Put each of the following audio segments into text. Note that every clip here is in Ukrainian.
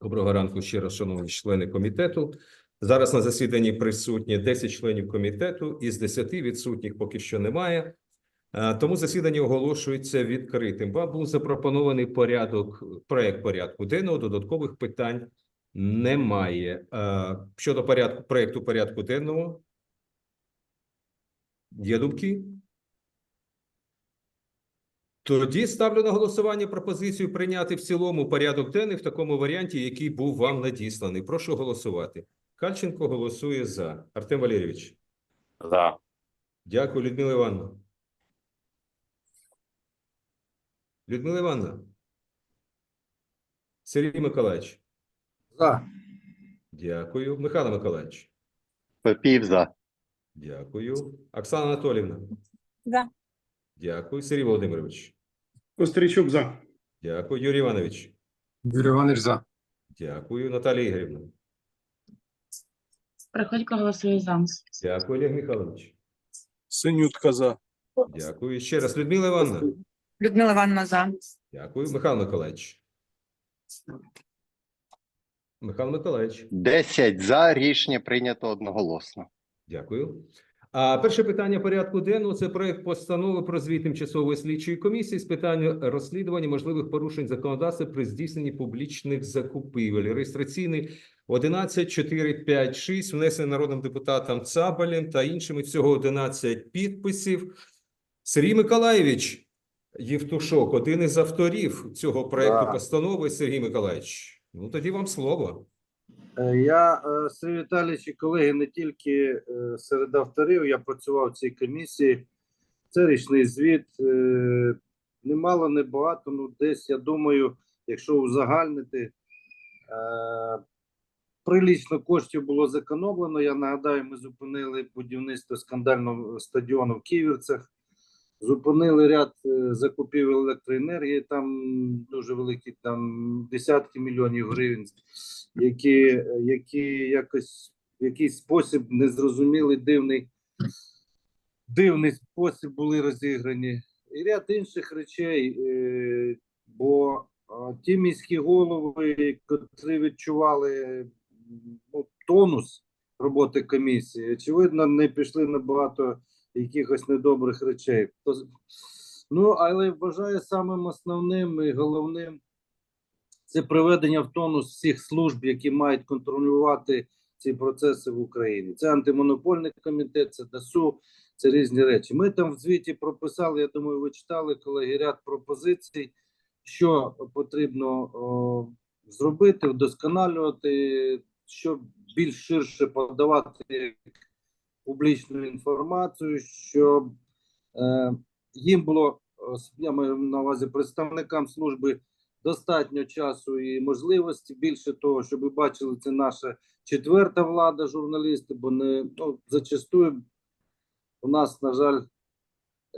Доброго ранку ще раз, шановні члени комітету. Зараз на засіданні присутні 10 членів комітету, із 10 відсутніх поки що немає. Е, Тому засідання оголошується відкритим. Вам був запропонований порядок, проект порядку денного, додаткових питань немає. Е, Щодо порядку проекту порядку денного, є думки? Тоді ставлю на голосування пропозицію прийняти в цілому порядок денний в такому варіанті, який був вам надісланий. Прошу голосувати. Кальченко голосує за. Артем Валерійович. За. Дякую, Людмила Івановна. Людмила Івановна. Сергій Миколаївич. За. Дякую. Михайло Миколаївич. Попів за. Дякую. Оксана Анатолівна. За. Дякую. Сергій Володимирович. Костричук за. Дякую. Юрій Іванович. Юрій Іванович за. Дякую. Наталія Ігорівна. Приходько голосує за. Дякую, Олег Михайлович. Синютка за. Дякую. Ще раз, Людмила Івановна. Людмила Івановна за. Дякую. Михайло Миколаївич. Михайло Миколаївич. 10 за. Рішення прийнято одноголосно. Дякую. А перше питання порядку денного це проект постанови про звіт тимчасової слідчої комісії з питань розслідування можливих порушень законодавства при здійсненні публічних закупівель. Реєстраційний 11456, внесений народним депутатом Цабалем та іншими всього 11 підписів. Сергій Миколаєвич Євтушок, один із авторів цього проекту постанови. Сергій Миколаївич. Ну тоді вам слово. Е, Я е, Сергій Віталійович і колеги не тільки е, серед авторів, я працював в цій комісії. Це річний звіт. Немало, не багато. Ну, десь я думаю, якщо узагальнити, прилічно коштів було зекономлено. Я нагадаю, ми зупинили будівництво скандального стадіону в Ківерцях. Зупинили ряд е, закупівель електроенергії, там дуже великі, там десятки мільйонів гривень, які, які якось в якийсь спосіб незрозумілий, дивний, дивний спосіб були розіграні. І ряд інших речей, е, бо ті міські голови, котрі відчували ну, тонус роботи комісії, очевидно, не пішли на багато якихось недобрих речей. Ну, але вважаю самим основним і головним це приведення в тонус всіх служб, які мають контролювати ці процеси в Україні. Це антимонопольний комітет, це ДАСУ, це різні речі. Ми там в звіті прописали, я думаю, ви читали колеги ряд пропозицій, що потрібно о, зробити, вдосконалювати, щоб більш ширше подавати публічну інформацію, щоб е, їм було е, я маю на увазі представникам служби достатньо часу і можливості. Більше того, щоб бачили, це наша четверта влада, журналісти, бо не ну, зачастую у нас, на жаль,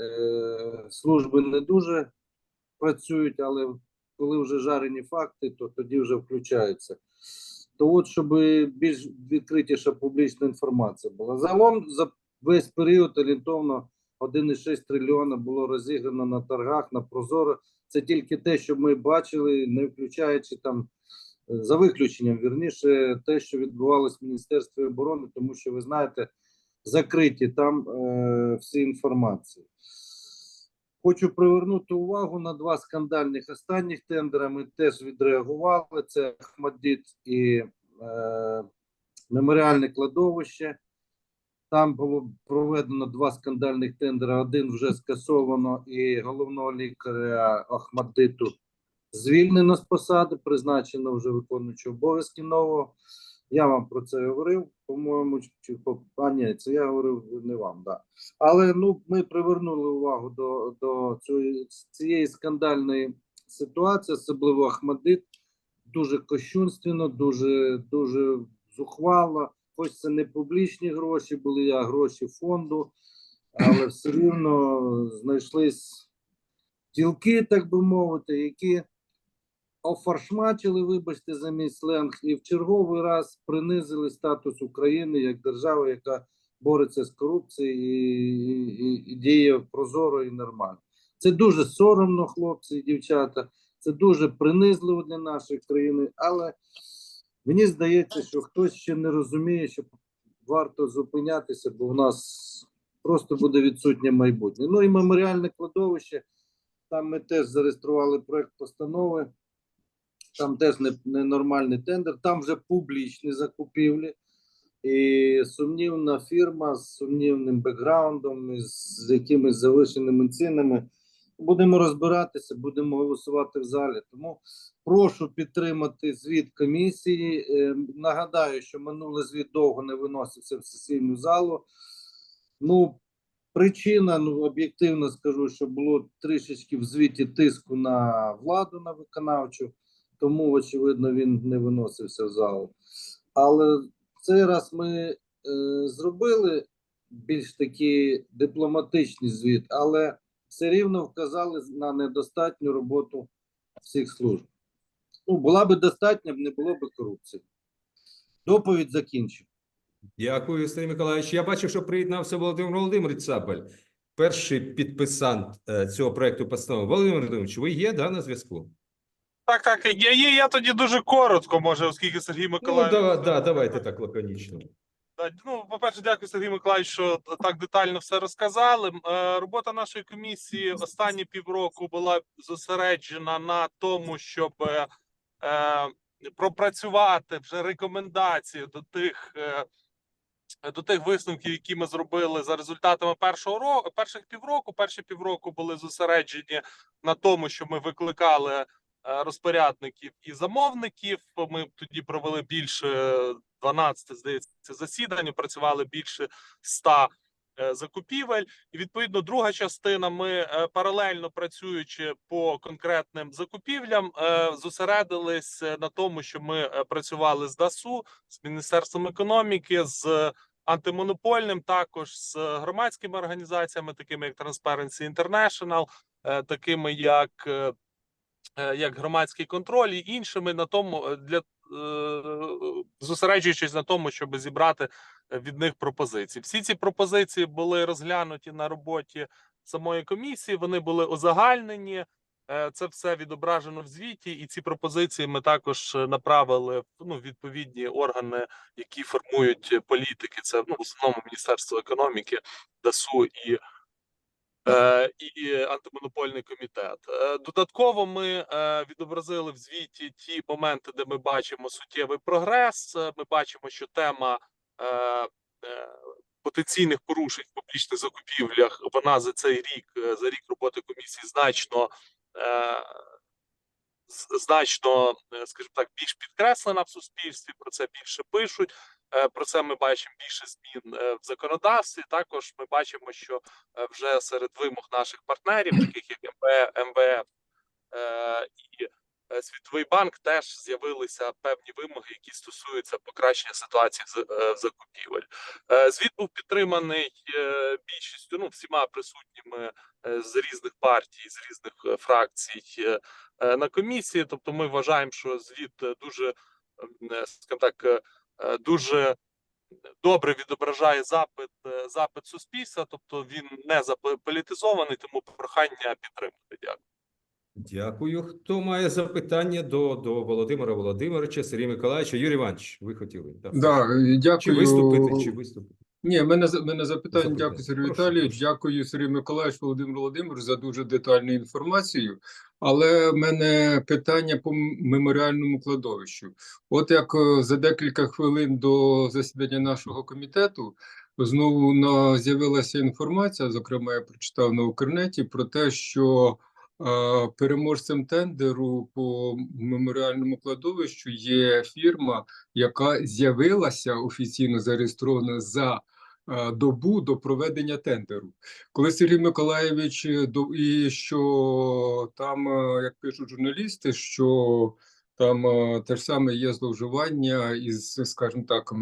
е, служби не дуже працюють, але коли вже жарені факти, то тоді вже включаються. То от, щоб більш відкритіша публічна інформація була. Загалом за весь період орієнтовно 1,6 трильйона було розіграно на торгах, на Прозоро. Це тільки те, що ми бачили, не включаючи там, е, за виключенням, вірніше, те, що відбувалось в Міністерстві оборони, тому що ви знаєте, закриті там е, всі інформації. Хочу привернути увагу на два скандальних останніх тендера. Ми теж відреагували. Це Ахмаддит і е, меморіальне кладовище. Там було проведено два скандальних тендери. Один вже скасовано, і головного лікаря Ахмаддиту звільнено з посади, призначено вже виконуючи обов'язки нового. Я вам про це говорив, по-моєму, чи а, ні, це я говорив не вам, да. Але ну ми привернули увагу до, до цієї, цієї скандальної ситуації, особливо Ахмадит. Дуже кощунственно, дуже дуже зухвало. Хоч це не публічні гроші були, а гроші фонду, але все рівно знайшлись ділки, так би мовити, які офаршмачили, вибачте, за мій сленг, і в черговий раз принизили статус України як держави, яка бореться з корупцією і, і, і діє прозоро і нормально. Це дуже соромно, хлопці і дівчата. Це дуже принизливо для нашої країни, але мені здається, що хтось ще не розуміє, що варто зупинятися, бо в нас просто буде відсутнє майбутнє. Ну і меморіальне кладовище. Там ми теж зареєстрували проект постанови. Там теж не- ненормальний тендер, там вже публічні закупівлі. І сумнівна фірма з сумнівним бекграундом, з якимись завищеними цінами. Будемо розбиратися, будемо голосувати в залі. Тому прошу підтримати звіт комісії. Е, Нагадаю, що минулий звіт довго не виносився в сесійну залу. Ну, причина, ну об'єктивно скажу, що було трішечки в звіті тиску на владу на виконавчу, тому, очевидно, він не виносився в залу. Але цей раз ми е, зробили більш такий дипломатичний звіт, але все рівно вказали на недостатню роботу всіх служб. Ну, була би достатня, не було б корупції. Доповідь закінчив. Дякую, Сергій Миколаївич. Я бачив, що приєднався Володимир Володимирович Цабаль, перший підписант е, цього проекту постанови. Володимир Володимирович, ви є да, на зв'язку? Так, так, я. Я тоді дуже коротко, може, оскільки Сергій Ну, да, да, давайте так лаконічно. Да, Ну, по-перше, дякую, Сергій Миколаївич, що так детально все розказали. Е, Робота нашої комісії останні півроку була зосереджена на тому, щоб е, е, пропрацювати вже рекомендації до тих. До тих висновків, які ми зробили за результатами першого року, перших півроку. Перші півроку були зосереджені на тому, що ми викликали розпорядників і замовників. Ми тоді провели більше 12, здається, засідань, працювали більше 100 е, закупівель. І відповідно, друга частина. Ми е, паралельно працюючи по конкретним закупівлям, е, зосередились е, на тому, що ми е, працювали з ДАСУ, з міністерством економіки, з антимонопольним, також з громадськими організаціями, такими як Transparency International, е, такими як е, е, як громадський контроль і іншими на тому е, для е, зосереджуючись на тому, щоб зібрати е, від них пропозиції. Всі ці пропозиції були розглянуті на роботі самої комісії. Вони були узагальнені. Е, Це все відображено в звіті, і ці пропозиції ми також е, направили в ну, відповідні органи, які формують е, політики. Це ну, в основному Міністерство економіки, ДАСУ і е, і антимонопольний комітет. Е, Додатково ми е, відобразили в звіті ті моменти, де ми бачимо суттєвий прогрес. Е, Ми бачимо, що тема е, е, потенційних порушень в публічних закупівлях вона за цей рік, е, за рік роботи комісії, значно. е, Значно, е, скажімо так, більш підкреслена в суспільстві. Про це більше пишуть. Е, Про це ми бачимо більше змін е, в законодавстві. Також ми бачимо, що е, вже серед вимог наших партнерів, таких як МВ, МВФ і Світовий банк, теж з'явилися певні вимоги, які стосуються покращення ситуації з закупівель. Звіт був підтриманий більшістю, ну всіма присутніми з різних партій, з різних фракцій на комісії. Тобто, ми вважаємо, що звіт дуже, скажімо так, дуже добре відображає запит е, запит суспільства, тобто він не заполітизований, тому прохання підтримати. Дякую. Дякую. Хто має запитання до, до Володимира Володимировича, Сергія Миколаївича? Юрій Іванович, ви хотіли? Так. Да, е, дякую. Чи виступити, чи виступити? Ні, мене мене запитання. Дякую, Сергій Віталійович. Дякую, Сергій Миколаївич, Володимир Володимирович за дуже детальну інформацію. Але в мене питання по меморіальному кладовищу. От як е, за декілька хвилин до засідання нашого комітету знову на з'явилася інформація. Зокрема, я прочитав на Укрнеті про те, що переможцем тендеру по меморіальному кладовищу є фірма, яка з'явилася офіційно зареєстрована за добу до проведення тендеру. Коли Сергій Миколаєвич е, і що там, е, як пишуть журналісти, що там е, те ж саме є зловживання із, скажімо так,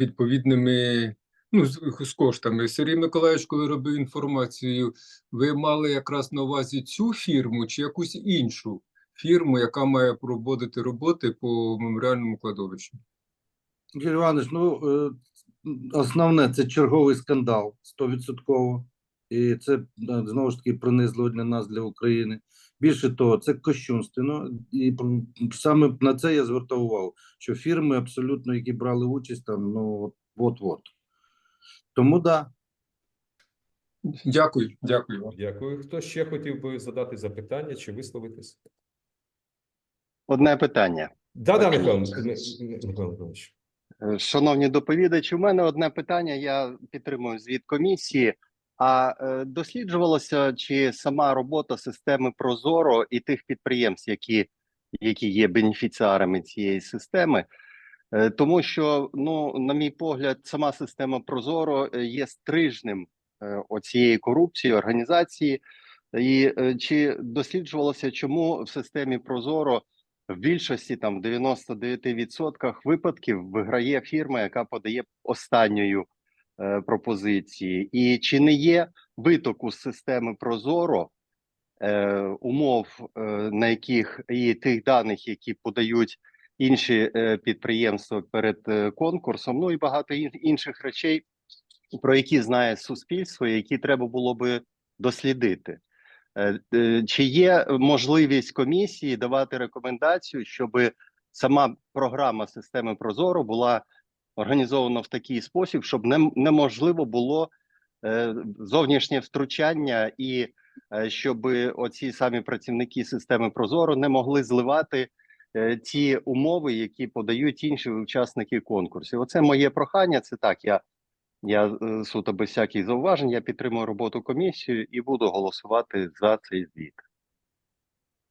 відповідними. Ну, з, з коштами. Сергій Миколаївич, коли робив інформацію, ви мали якраз на увазі цю фірму чи якусь іншу фірму, яка має проводити роботи по меморіальному кладовищу? Юрій Іванович, ну е, основне це черговий скандал 100%. І це е, знову ж таки принизливо для нас, для України. Більше того, це кощунственно, і саме на це я звертав увагу, що фірми абсолютно, які брали участь, там ну от-от. Тому да, Дякую, дякую вам. Дякую. Хто ще хотів би задати запитання чи висловитись? Одне питання. Да, да, Так. Михайло, Михайло Михайлович. Е, Шановні доповідачі, у мене одне питання. Я підтримую звіт комісії. А е, досліджувалося, чи сама робота системи Прозоро і тих підприємств, які, які є бенефіціарами цієї системи, тому що, ну, на мій погляд, сама система Прозоро е, є стрижнем е, оцієї корупції організації. І е, чи досліджувалося, чому в системі Прозоро в більшості там в 99% випадків виграє фірма, яка подає останньою е, пропозиції, і чи не є витоку з системи Прозоро е, умов, е, на яких і тих даних, які подають інші е, підприємства перед е, конкурсом, ну і багато інших речей, про які знає суспільство, які треба було би дослідити. Е, Чи є можливість комісії давати рекомендацію, щоб сама програма системи Прозоро була організована в такий спосіб, щоб неможливо було зовнішнє втручання, і щоб оці самі працівники системи Прозоро не могли зливати ті умови, які подають інші учасники конкурсів. Оце моє прохання. Це так. Я я е, суто без всяких зауважень. Я підтримую роботу комісії і буду голосувати за цей звіт.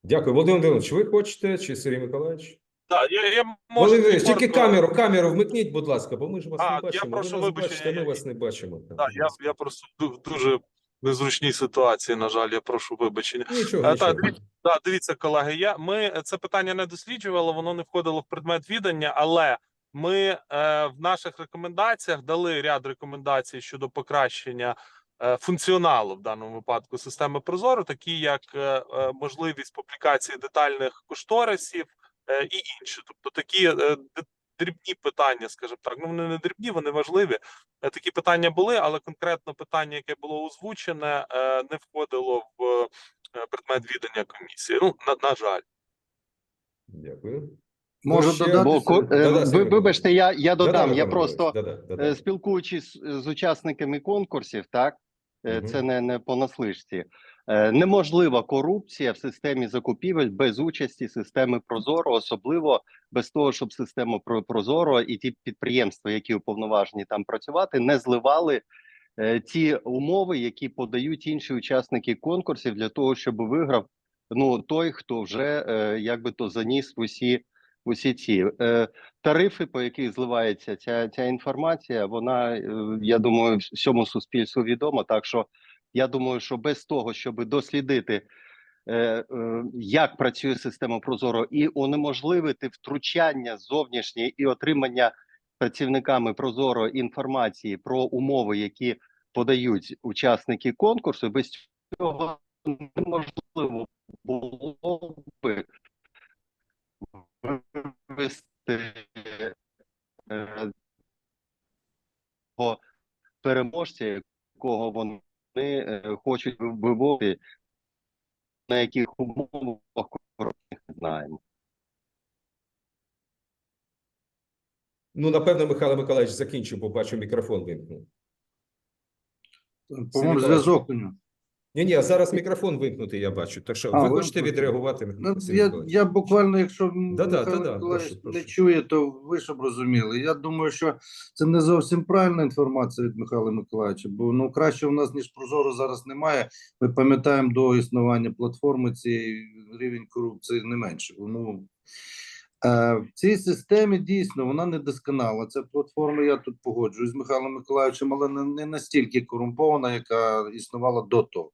Дякую. Володимир Володимирович, ви хочете чи Сергій Миколаївич? Так, я, я можу Володимир тільки коротко- камеру, камеру вмикніть, будь ласка, бо ми ж вас А, не я прошу ви нас вибачення, бачите, ми я- вас не бачимо. Так, я, я просто дуже незручній ситуації, на жаль, я прошу вибачення. Нічого, Е, нічого. так, дивіться, дивіться, колеги. Я ми це питання не досліджували, воно не входило в предмет відання, але ми е, в наших рекомендаціях дали ряд рекомендацій щодо покращення е, функціоналу в даному випадку системи Прозоро, такі як е, е, можливість публікації детальних кошторисів е, і інші, тобто такі е, дрібні питання, скажімо так. Ну вони не дрібні, вони важливі. Е, Такі питання були, але конкретно питання, яке було озвучене, е, не входило в е, предмет відання комісії. Ну, на, на жаль. Дякую. можу ще? додати. Бо ко- Да-да, ви, вибачте, я, я додам. Я просто спілкуючись з учасниками конкурсів, так це не, не понаслишці. Е, Неможлива корупція в системі закупівель без участі системи Прозоро, особливо без того, щоб система Про- Прозоро і ті підприємства, які уповноважені там працювати, не зливали е, ті умови, які подають інші учасники конкурсів для того, щоб виграв ну той, хто вже е, якби то заніс усі усі ці тарифи, по яких зливається ця, ця інформація. Вона я думаю, всьому суспільству відома. Так що я думаю, що без того, щоб дослідити. е, е, Як працює система Прозоро і унеможливити втручання зовнішнє і отримання працівниками Прозоро інформації про умови, які подають учасники конкурсу, без цього неможливо було би вивести е, переможця, якого вони е, хочуть виводити, на яких умовах не знаємо. Ну, напевно, Михайло Миколаївич закінчив, бо бачу, мікрофон вимкнув. По-моєму, зв'язок у нього. Ні, ні, а зараз мікрофон вимкнутий, я бачу. Так що А, ви хочете відреагувати? Ну, я, я буквально, якщо Да-да, да-да, прошу, не прошу. чує, то ви щоб розуміли. Я думаю, що це не зовсім правильна інформація від Михайла Миколаївича, бо ну краще у нас ніж прозоро зараз немає. Ми пам'ятаємо до існування платформи цієї рівень корупції не менше. Ну в цій системі дійсно вона не досконала. Ця платформа, я тут погоджуюсь з Михайлом Миколаївичем, але не, настільки корумпована, яка існувала до того.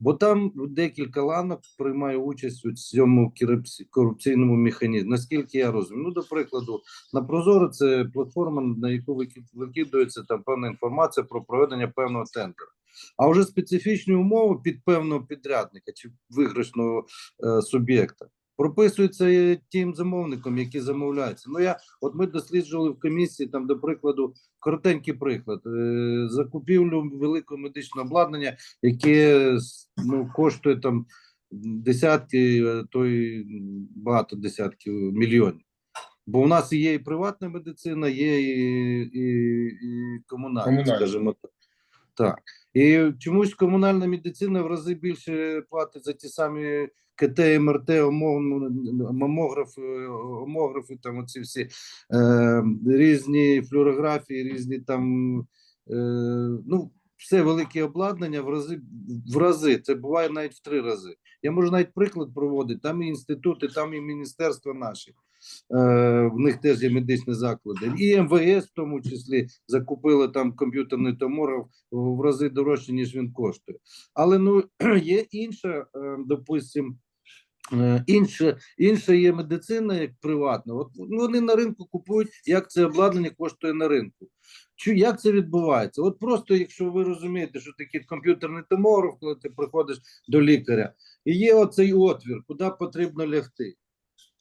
Бо там декілька ланок приймає участь у цьому корупці- корупційному механізмі. Наскільки я розумію, ну до прикладу, на Прозоро це платформа, на яку вики- викидується там певна інформація про проведення певного тендеру. А вже специфічні умови під певного підрядника чи виграшного е, суб'єкта прописуються і тим замовником, які замовляються. Ну я от ми досліджували в комісії там, до прикладу, коротенький приклад е, закупівлю великого медичного обладнання, яке ну, коштує там десятки, а то й багато десятків мільйонів. Бо у нас є і приватна медицина, є і, і, і комунальна, Комунальна. скажімо так. Так. І чомусь комунальна медицина в рази більше платить за ті самі КТ, МРТ, омов- омографи, там оці всі е, різні флюорографії, різні там, е, ну, все велике обладнання в рази, в рази, це буває навіть в три рази. Я можу навіть приклад проводити, там і інститути, там і міністерства наші. Е, в них теж є медичні заклади. І МВС в тому числі закупили там комп'ютерний томограф в рази дорожче, ніж він коштує. Але ну є інша, е, допустим, е, інша, інша є медицина як приватна. От ну, вони на ринку купують, як це обладнання коштує на ринку. Чу, як це відбувається? От просто, якщо ви розумієте, що таке комп'ютерний томограф, коли ти приходиш до лікаря, і є оцей отвір, куди потрібно лягти.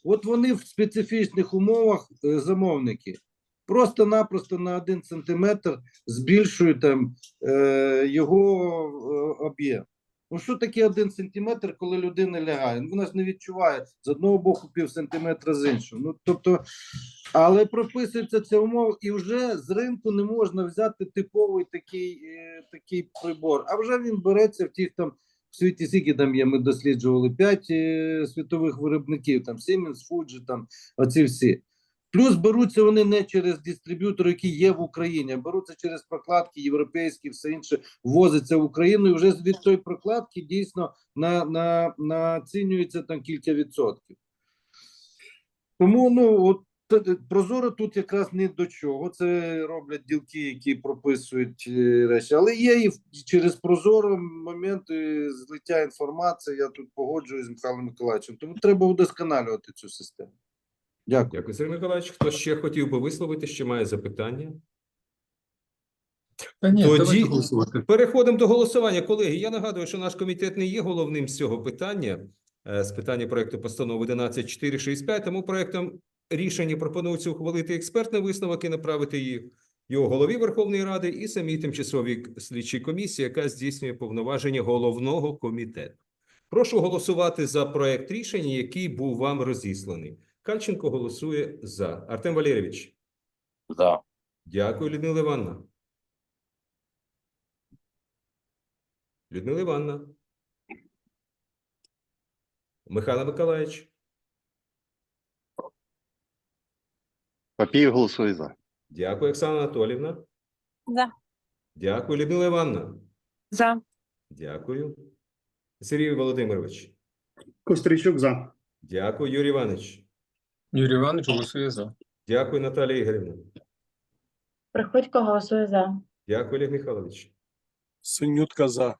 От вони в специфічних умовах е, замовники просто-напросто на один сантиметр збільшують там е, його е, об'єм. Ну що таке один сантиметр, коли людина лягає? Вона ж не відчуває з одного боку пів сантиметра з іншого. Ну тобто, але прописується ця умова, і вже з ринку не можна взяти типовий такий, е, такий прибор. А вже він береться в тих там в світі скільки там є. Ми досліджували п'ять е, світових виробників, там Siemens, Fuji, там оці всі. Плюс беруться вони не через дистриб'ютори, які є в Україні, а беруться через прокладки європейські, все інше ввозиться в Україну, і вже від тої прокладки дійсно на, на, націнюється там кілька відсотків. Тому ну от прозоро тут якраз не до чого. Це роблять ділки, які прописують е, речі. Але є і через прозоро моменти злиття інформації. Я тут погоджуюсь з Михайлом Миколаївичем. Тому треба удосконалювати цю систему. Дякую. Дякую, Сергій Миколаївич. Хто ще хотів би висловити, ще має запитання? Та ні, Тоді- голосувати. Переходимо до голосування. Колеги, я нагадую, що наш комітет не є головним з цього питання, е, з питання проекту постанови 11465, тому проектом рішення пропонується ухвалити експертний висновок і направити їх його голові Верховної Ради і самій тимчасовій слідчій комісії, яка здійснює повноваження головного комітету. Прошу голосувати за проект рішення, який був вам розісланий. Кальченко голосує за. Артем Валерійович. За. Дякую, Людмила Івановна. Людмила Івановна. Михайло Миколаївич. Папієв голосує за. Дякую, Оксана Анатолівна. За. Дякую, Людмила Івановна. За. Дякую. Сергій Володимирович. Костричук за. Дякую, Юрій Іванович. Юрій Іванович голосує за. Дякую, Наталія Ігорівна. Приходько голосує за. Дякую, Олег Михайлович. Синютка за.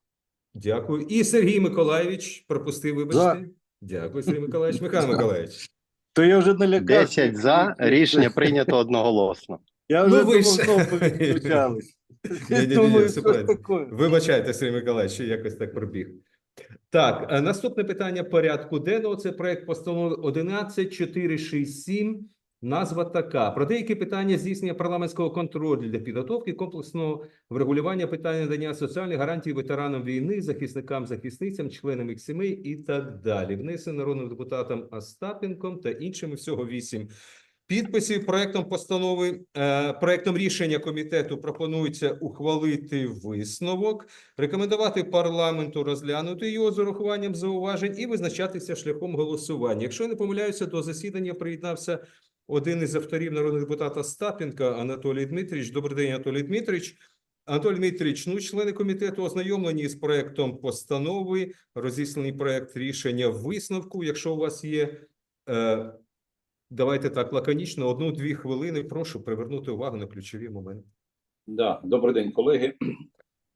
Дякую. І Сергій Миколаївич пропустив, вибачте. За. Дякую, Сергій Миколаївич. Михайло Миколаївич. То я вже налякався. 10 за рішення прийнято одноголосно. Я Ну, вже ви думав, ж- знову повідключались. Ні-ні-ні, Думаю, все що правильно. таке? Вибачайте, Сергій Миколаївич, що якось так пробіг. Так, е, наступне питання порядку денного це проект постанови 11467. Назва така: про деякі питання здійснення парламентського контролю для підготовки комплексного врегулювання питання надання соціальних гарантій ветеранам війни, захисникам, захисницям, членам їх сімей і так далі. Внесено народним депутатом Остапенком та іншими всього вісім підписів. Проектом постанови, е, проектом рішення комітету пропонується ухвалити висновок, рекомендувати парламенту розглянути його з урахуванням зауважень і визначатися шляхом голосування. Якщо я не помиляюся, до засідання приєднався один із авторів народного депутата Стапенка Анатолій Дмитрич. Добрий день, Анатолій Дмитрич. Анатолій Дмитрич, ну, члени комітету ознайомлені з проектом постанови, розісланий проект рішення висновку. Якщо у вас є, е, давайте так лаконічно, одну-дві хвилини. Прошу привернути увагу на ключові моменти. Да, добрий день, колеги.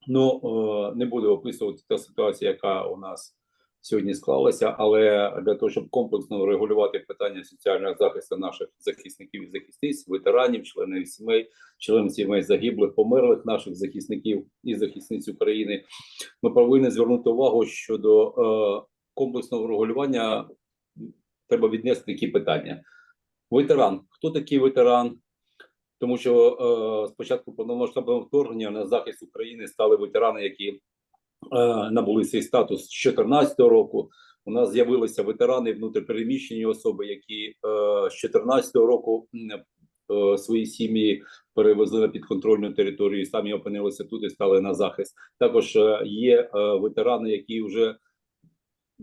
Ну е, не буду описувати та ситуація, яка у нас сьогодні склалася, але для того, щоб комплексно регулювати питання соціального захисту наших захисників і захисниць, ветеранів, членів сімей, членів сімей загиблих, померлих наших захисників і захисниць України, ми повинні звернути увагу щодо е, комплексного регулювання. Треба віднести такі питання. Ветеран, хто такий ветеран? тому що е, спочатку повномасштабного вторгнення на захист України стали ветерани, які е, набули цей статус з 2014 року. У нас з'явилися ветерани, внутріпереміщені особи, які е, з 2014 року е, свої сім'ї перевезли на підконтрольну територію, і самі опинилися тут і стали на захист. Також е, є е, ветерани, які вже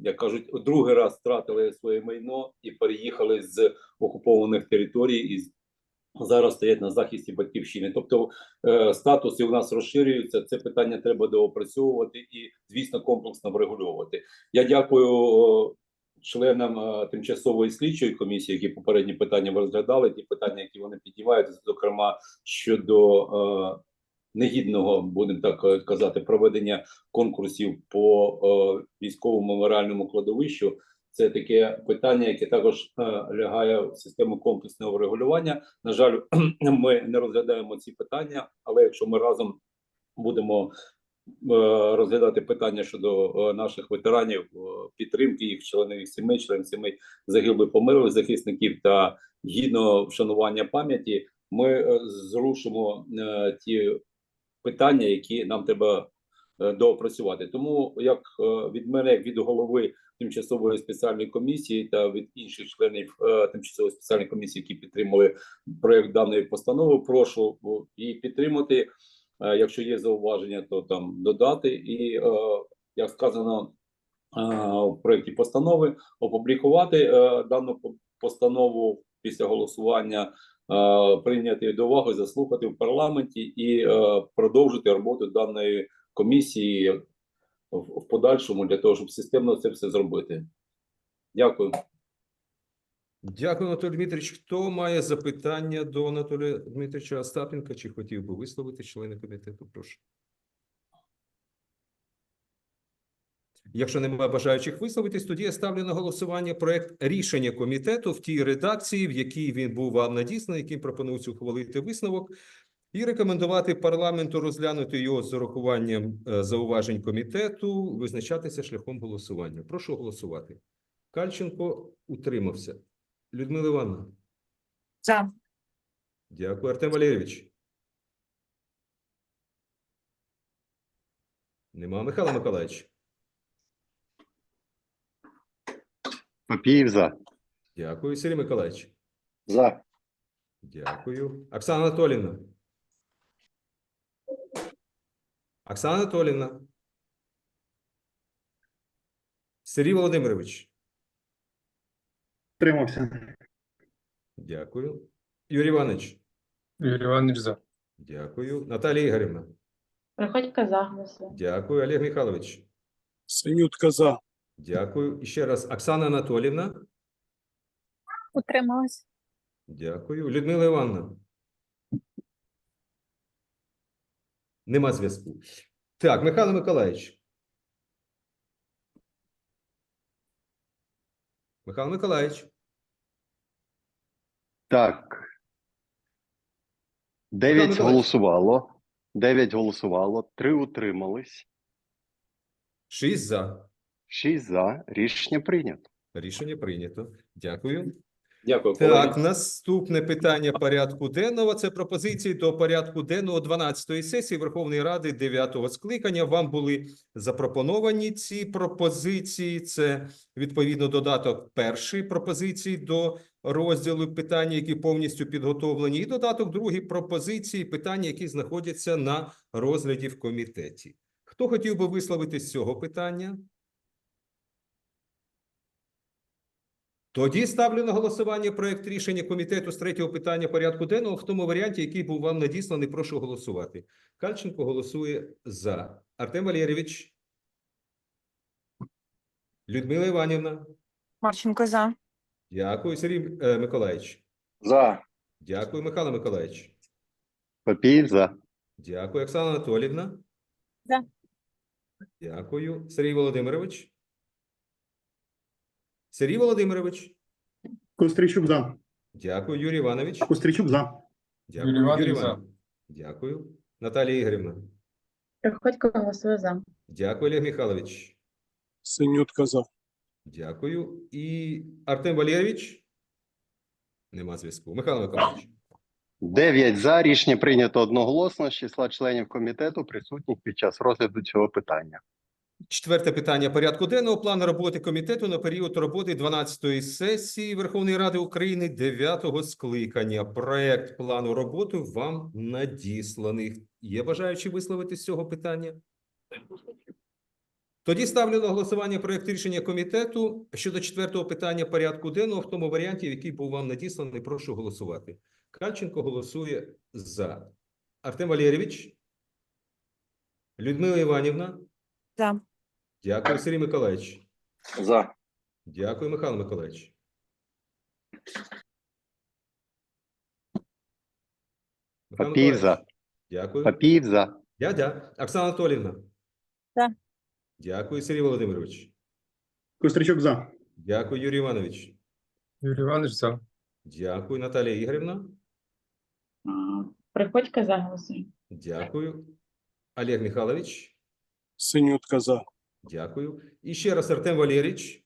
як кажуть, другий раз втратили своє майно і переїхали з окупованих територій і зараз стоять на захисті батьківщини. Тобто е, статуси у нас розширюються. Це питання треба доопрацьовувати і, звісно, комплексно врегульовувати. Я дякую е, членам е, тимчасової слідчої комісії, які попередні питання розглядали. Ті питання, які вони піднімають, зокрема щодо е, негідного, будемо так е, казати, проведення конкурсів по е, військовому меморіальному кладовищу. Це таке питання, яке також е, лягає в систему комплексного врегулювання. На жаль, ми не розглядаємо ці питання, але якщо ми разом будемо е, розглядати питання щодо е, наших ветеранів, підтримки їх членів сімей, членів сімей загиблих померлих захисників та гідного вшанування пам'яті, ми зрушимо ті питання, які нам треба доопрацювати. Тому як від мене, як від голови тимчасової спеціальної комісії та від інших членів е, тимчасової спеціальної комісії, які підтримали проект даної постанови, прошу її підтримати. Е, Якщо є зауваження, то там додати. І е, як сказано в проєкті постанови, опублікувати дану постанову після голосування прийняти до уваги, заслухати в парламенті і продовжити роботу даної комісії в, подальшому для того, щоб системно це все зробити. Дякую. Дякую, Анатолій Дмитрович. Хто має запитання до Анатолія Дмитровича Остапенка чи хотів би висловити члени комітету? Прошу. Якщо немає бажаючих висловитись, тоді я ставлю на голосування проект рішення комітету в тій редакції, в якій він був вам надісланий, яким пропонується ухвалити висновок, і рекомендувати парламенту розглянути його з урахуванням е, зауважень комітету, визначатися шляхом голосування. Прошу голосувати. Кальченко утримався. Людмила Івановна. За. Дякую, Артем Валерійович. Нема Михайло Миколаївич. Попіїв за. Дякую, Сергій Миколаївич. За. Дякую. Оксана Анатолівна. Оксана Анатолівна. Сергій Володимирович. Тримався. Дякую. Юрій Іванович. Юрій Іванович за. Дякую. Наталія Ігорівна. Приходько за. Дякую. Олег Михайлович. Синютка за. Дякую. І ще раз Оксана Анатолівна. Утрималась. Дякую. Людмила Івановна. Нема зв'язку. Так, Михайло Миколаївич. Михайло Миколаївич. Так. Дев'ять голосувало. Дев'ять голосувало. Три утримались. Шість за. Шість за. Рішення прийнято. Рішення прийнято. Дякую. Дякую. Так, наступне питання порядку денного. Це пропозиції до порядку денного 12-ї сесії Верховної Ради 9-го скликання. Вам були запропоновані ці пропозиції. Це відповідно додаток першої пропозиції до розділу питання, які повністю підготовлені, і додаток другої пропозиції питання, які знаходяться на розгляді в комітеті. Хто хотів би висловити з цього питання? Тоді ставлю на голосування проект рішення комітету з третього питання порядку денного в тому варіанті, який був вам надісланий. Прошу голосувати. Кальченко голосує за. Артем Валерійович. Людмила Іванівна. Марченко за. Дякую, Сергій е, Миколаївич. За. Дякую, Михайло Миколаївич. Попіїв за. Дякую, Оксана Анатолівна. За. Дякую, Сергій Володимирович. Сергій Володимирович. Костричук за. Дякую, Юрій Іванович. Костричук за. Дякую, Юрій Іванович, Юрій за. Іванович. Дякую. Наталія Ігорівна. Приходько голосує за. Дякую, Олег Михайлович. Синютка за. Дякую. І Артем Валерійович? Нема зв'язку. Михайло Миколаївич. Дев'ять за. Рішення прийнято одноголосно з числа членів комітету, присутніх під час розгляду цього питання. Четверте питання порядку денного. План роботи комітету на період роботи 12-ї сесії Верховної Ради України 9-го скликання. Проект плану роботи вам надісланий. Є бажаючі висловити з цього питання? Тоді ставлю на голосування проект рішення комітету щодо четвертого питання порядку денного в тому варіанті, який був вам надісланий. Прошу голосувати. Кальченко голосує за. Артем Валерійович? Людмила Іванівна? За. Дякую, Сергій Миколаївич. За. Дякую, Михайло Миколаївич. Миколаївич, за. Дякую. Папіїв за. Дядя. Оксана Анатолівна. За. Дякую, Сергій Володимирович. Костричук за. Дякую, Юрій Іванович. Юрій Іванович за. Дякую, Наталія Ігорівна. Приходько за голосуємо. Дякую. Олег Михайлович. Синютка за. Дякую. І ще раз Артем Валерійович.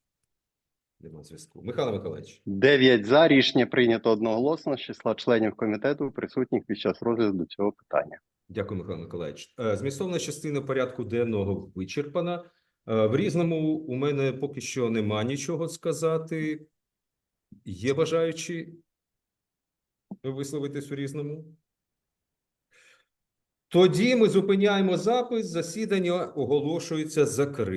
Нема зв'язку. Михайло Миколаївич. Дев'ять за. Рішення прийнято одноголосно з числа членів комітету, присутніх під час розгляду цього питання. Дякую, Михайло Миколаївич. Е, Змістовна частина порядку денного вичерпана. Е, В різному у мене поки що нема нічого сказати. Є бажаючі висловитись у різному? Тоді ми зупиняємо запис. Засідання оголошується закритим.